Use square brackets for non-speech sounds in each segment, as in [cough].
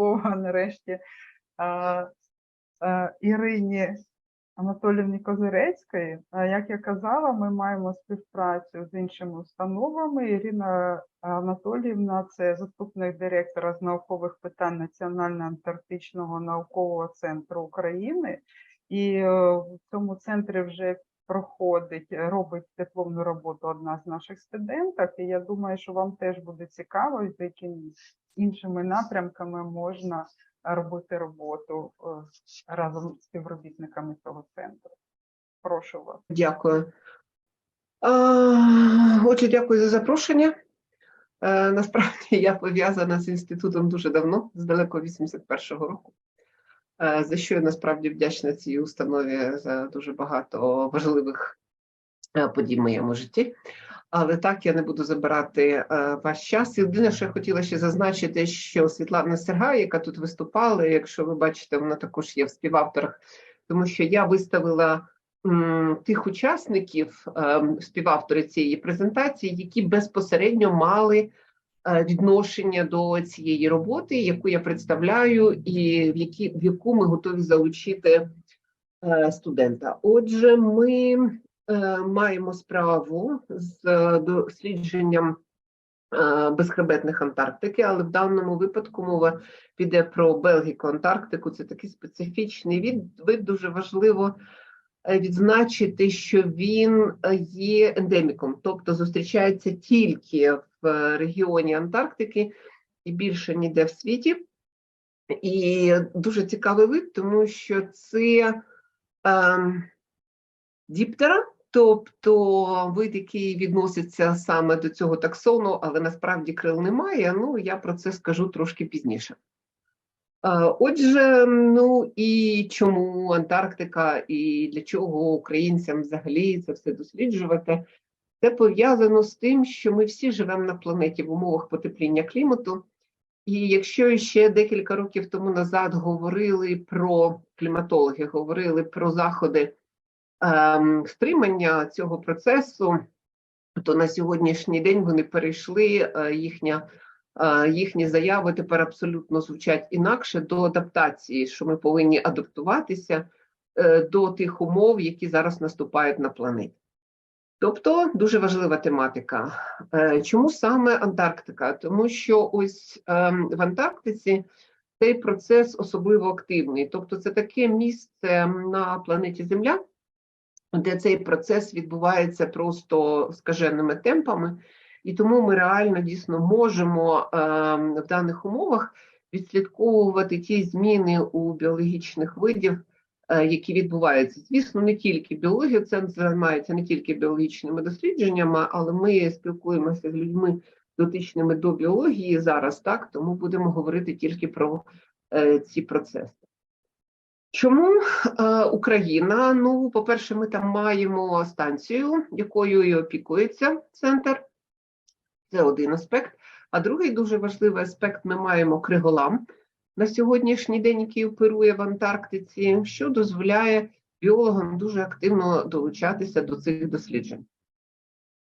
слово нарешті Ірині Анатолівні Козирецької. Як я казала, ми маємо співпрацю з іншими установами. Ірина Анатоліївна це заступник директора з наукових питань Національного антарктичного наукового центру України. І е, в цьому центрі вже проходить, робить дипломну роботу одна з наших студенток. І я думаю, що вам теж буде цікаво, з якими іншими напрямками можна робити роботу е, разом з співробітниками цього центру. Прошу вас. Дякую. Отже, дякую за запрошення. Е, Насправді я пов'язана з інститутом дуже давно, з далеко 81-го року, Е, за що я насправді вдячна цій установі за дуже багато важливих подій в моєму житті. Але так я не буду забирати е, ваш час. Єдине, що я хотіла ще зазначити, що Світлана Серга, яка тут виступала, якщо ви бачите, вона також є в співавторах, тому що я виставила тих учасників, ем, співавтори цієї презентації, які безпосередньо мали е, відношення до цієї роботи, яку я представляю, і в, які, в яку ми готові залучити е, студента. Отже, ми е, маємо справу з е, дослідженням е, безхребетних Антарктики, але в даному випадку мова піде про Белгіку Антарктику. Це такий специфічний від, вид, дуже важливо е, відзначити, що він е, є ендеміком, тобто зустрічається тільки в е, регіоні Антарктики і більше ніде в світі. І дуже цікавий вид, тому що це ем, діптера, тобто вид, який відноситься саме до цього таксону, але насправді крил немає. Ну, я про це скажу трошки пізніше. Е, Отже, ну і чому Антарктика, і для чого українцям взагалі це все досліджувати? Це пов'язано з тим, що ми всі живемо на планеті в умовах потепління клімату. І якщо ще декілька років тому назад говорили про кліматологи, говорили про заходи стримання цього процесу, то на сьогоднішній день вони перейшли е, їхня. е, Їхні заяви тепер абсолютно звучать інакше до адаптації, що ми повинні адаптуватися е, до тих умов, які зараз наступають на планеті. Тобто дуже важлива тематика. Чому саме Антарктика? Тому що ось ем, в Антарктиці цей процес особливо активний. Тобто, це таке місце на планеті Земля, де цей процес відбувається просто скаженими темпами, і тому ми реально дійсно можемо ем, в даних умовах відслідковувати ті зміни у біологічних видів, е, які відбуваються. Звісно, не тільки біологія, це займається не тільки біологічними дослідженнями, але ми спілкуємося з людьми дотичними до біології зараз, так тому будемо говорити тільки про е, ці процеси. Чому е, Україна? Ну, по-перше, ми там маємо станцію, якою і опікується центр. Це один аспект. А другий дуже важливий аспект: ми маємо криголам на сьогоднішній день, який оперує в Антарктиці, що дозволяє біологам дуже активно долучатися до цих досліджень.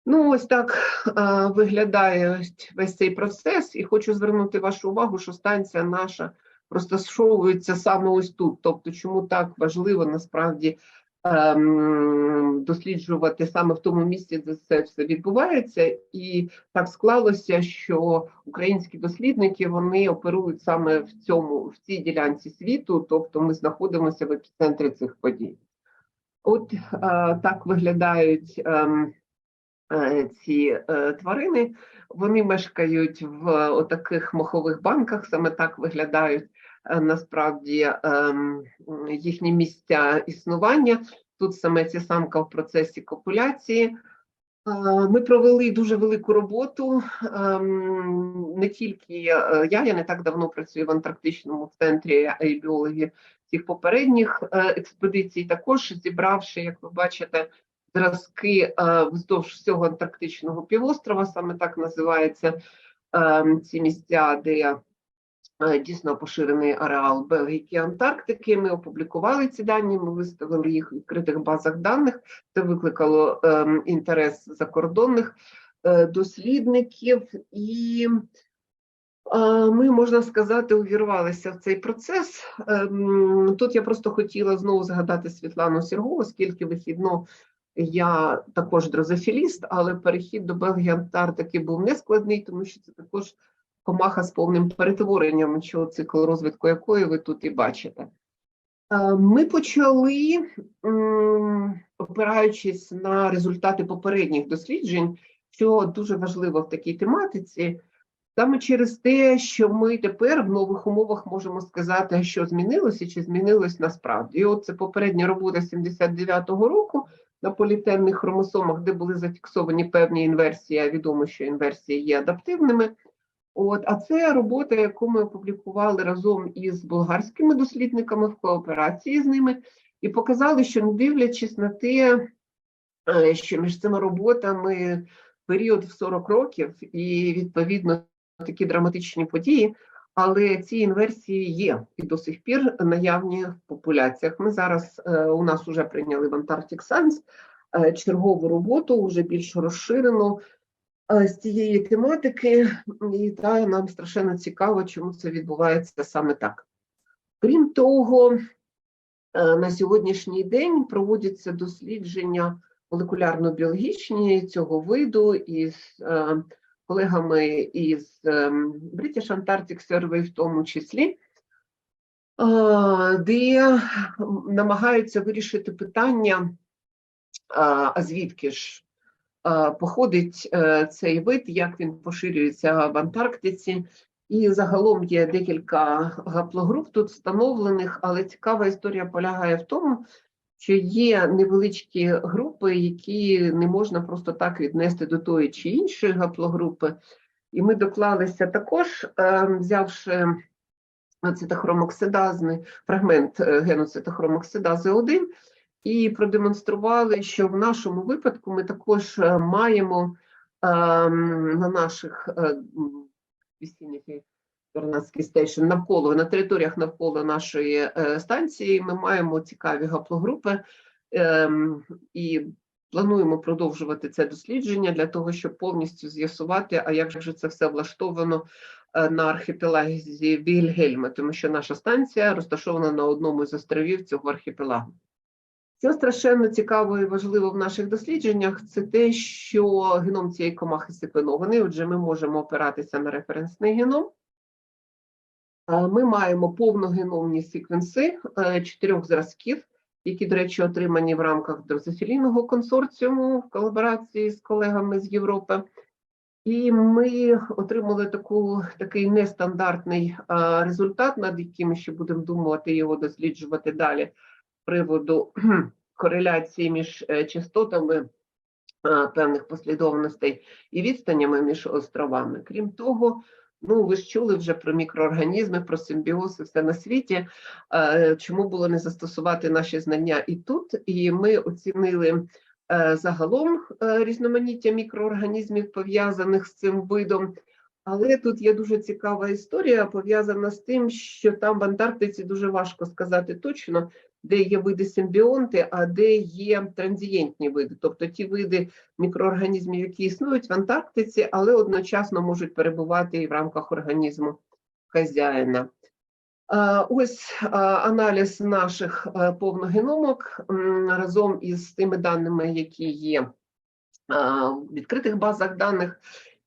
Ну, ось так е, виглядає весь цей процес, і хочу звернути вашу увагу, що станція наша розташовується саме ось тут. Тобто, чому так важливо насправді ем, досліджувати саме в тому місці, де це все відбувається, і так склалося, що українські дослідники вони оперують саме в цьому в цій ділянці світу, тобто ми знаходимося в епіцентрі цих подій. От е, так виглядають. ем, е, ці е, тварини. Вони мешкають в отаких мохових банках, саме так виглядають насправді ем, їхні місця існування. Тут саме ця самка в процесі копуляції. Е, Ми провели дуже велику роботу. ем, Не тільки е, я, я не так давно працюю в антарктичному центрі, й біологи цих попередніх е, експедицій, також зібравши, як ви бачите, зразки е, вздовж всього антарктичного півострова, саме так називаються е, ці місця, де е, дійсно поширений ареал Бельгійки Антарктики. Ми опублікували ці дані, ми виставили їх в відкритих базах даних. Це викликало е, інтерес закордонних е, дослідників і. Ми, можна сказати, увірвалися в цей процес. Ем, Тут я просто хотіла знову згадати Світлану Сіргову, оскільки вихідно я також дрозофіліст, але перехід до Бельгії Антарктики був нескладний, тому що це також комаха з повним перетворенням, що цикл розвитку якої ви тут і бачите. Е, Ми почали, опираючись на результати попередніх досліджень, що дуже важливо в такій тематиці, саме через те, що ми тепер в нових умовах можемо сказати, що змінилося чи змінилось насправді. І от це попередня робота 79-го року на політенних хромосомах, де були зафіксовані певні інверсії, а відомо, що інверсії є адаптивними. От, а це робота, яку ми опублікували разом із болгарськими дослідниками в кооперації з ними, і показали, що не дивлячись на те, е, що між цими роботами період в 40 років і відповідно такі драматичні події, але ці інверсії є і до сих пір наявні в популяціях. Ми зараз е, у нас вже прийняли в Antarctic Science е, чергову роботу, вже більш розширену з цієї тематики, і та нам страшенно цікаво, чому це відбувається саме так. Крім того, е, на сьогоднішній день проводяться дослідження молекулярно-біологічні цього виду із е, колегами із е, British Antarctic Survey в тому числі, е, де намагаються вирішити питання, а звідки ж е, походить е, цей вид, як він поширюється в Антарктиці. І загалом є декілька гаплогруп тут встановлених, але цікава історія полягає в тому, що є невеличкі групи, які не можна просто так віднести до тої чи іншої гаплогрупи. І ми доклалися також, е, взявши цитохромоксидазний фрагмент е, гену цитохромоксидази 1 і продемонстрували, що в нашому випадку ми також е, маємо е, на наших е, м, весільних і Торнадський стейшн навколо на територіях навколо нашої е, станції. Ми маємо цікаві гаплогрупи ем, і плануємо продовжувати це дослідження для того, щоб повністю з'ясувати, а як же це все влаштовано е, на архіпелагі Вільгельма, тому що наша станція розташована на одному з островів цього архіпелагу. Що страшенно цікаво і важливо в наших дослідженнях, це те, що геном цієї комахи секвенований, отже, ми можемо опиратися на референсний геном. Ми маємо повногеномні секвенси е, чотирьох зразків, які, до речі, отримані в рамках дрозофілійного консорціуму в колаборації з колегами з Європи. І ми отримали таку, такий нестандартний результат, над яким ще будемо думати його досліджувати далі приводу [clears throat] кореляції між е, частотами е, певних послідовностей і відстанями між островами. Крім того, Ну, ви ж чули вже про мікроорганізми, про симбіоз і все на світі. Е, Чому було не застосувати наші знання і тут? І ми оцінили загалом різноманіття мікроорганізмів, пов'язаних з цим видом. Але тут є дуже цікава історія, пов'язана з тим, що там в Антарктиці дуже важко сказати точно, де є види симбіонти, а де є транзієнтні види, тобто ті види мікроорганізмів, які існують в Антарктиці, але одночасно можуть перебувати і в рамках організму хазяїна. Ось аналіз наших повногеномок разом із тими даними, які є в відкритих базах даних.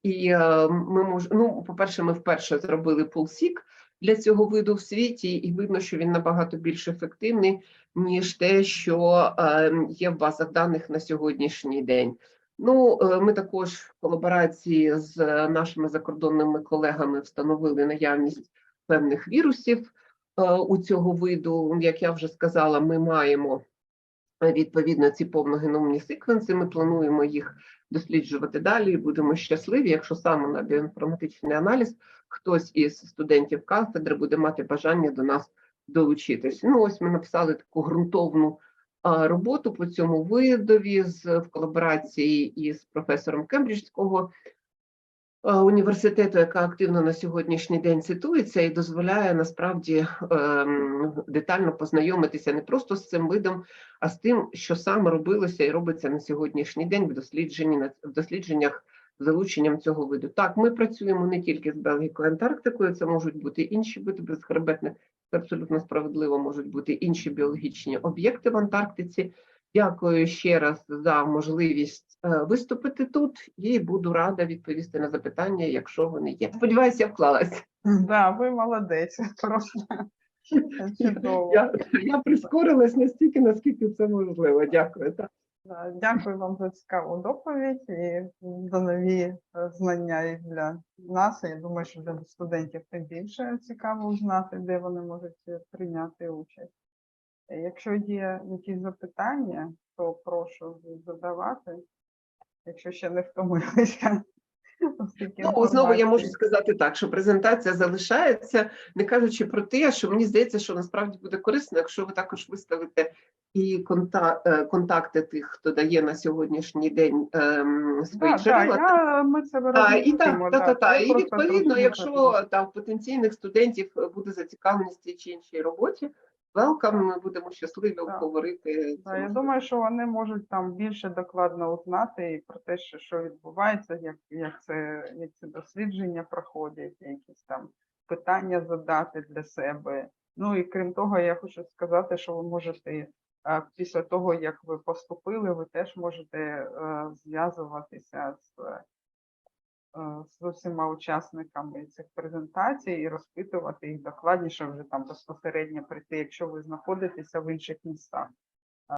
І е, ми можемо, ну, по-перше, ми вперше зробили пулсік для цього виду в світі, і видно, що він набагато більш ефективний, ніж те, що е, є в базах даних на сьогоднішній день. Ну, е, ми також в колаборації з нашими закордонними колегами встановили наявність певних вірусів у цього виду. Як я вже сказала, ми маємо відповідно ці повногеномні секвенси. Ми плануємо їх досліджувати далі. і Будемо щасливі, якщо саме на біоінформатичний аналіз хтось із студентів кафедри буде мати бажання до нас долучитись. Ну, ось ми написали таку ґрунтовну роботу по цьому видові з в колаборації із професором Кембриджського університету, яка активно на сьогоднішній день цитується і дозволяє насправді ем, детально познайомитися не просто з цим видом, а з тим, що саме робилося і робиться на сьогоднішній день в дослідженні в дослідженнях залученням цього виду. Так, ми працюємо не тільки з Белгікою, Антарктикою, це можуть бути інші види безхребетних, це абсолютно справедливо можуть бути інші біологічні об'єкти в Антарктиці. Дякую ще раз за можливість е, виступити тут і буду рада відповісти на запитання, якщо вони є. Сподіваюся, я вклалась. Да, ви молодець. [laughs] Просто чудово. Я, я прискорилась настільки, наскільки це можливо. Дякую. Так. Дякую вам за цікаву доповідь і за нові е, знання і для нас. Я думаю, що для студентів тим більше цікаво знати, де вони можуть е, прийняти участь. Е, Якщо є якісь запитання, то прошу задавати, якщо ще не втомилися. [laughs] Ну, знову я можу сказати так, що презентація залишається, не кажучи про те, що мені здається, що насправді буде корисно, якщо ви також виставите і е, контакти тих, хто дає на сьогоднішній день ем, свої Да, да, джерела. я, ми це Та, і так, та, та, та. І відповідно, якщо там потенційних студентів буде зацікавленість в тій чи іншій роботі, welcome, ми будемо щасливі Так. обговорити. Да, я думаю, що вони можуть там більше докладно узнати і про те, що, що відбувається, як, як, це, як ці дослідження проходять, якісь там питання задати для себе. Ну і крім того, я хочу сказати, що ви можете після того, як ви поступили, ви теж можете е, зв'язуватися з, з усіма учасниками цих презентацій і розпитувати їх докладніше вже там безпосередньо прийти, якщо ви знаходитеся в інших містах.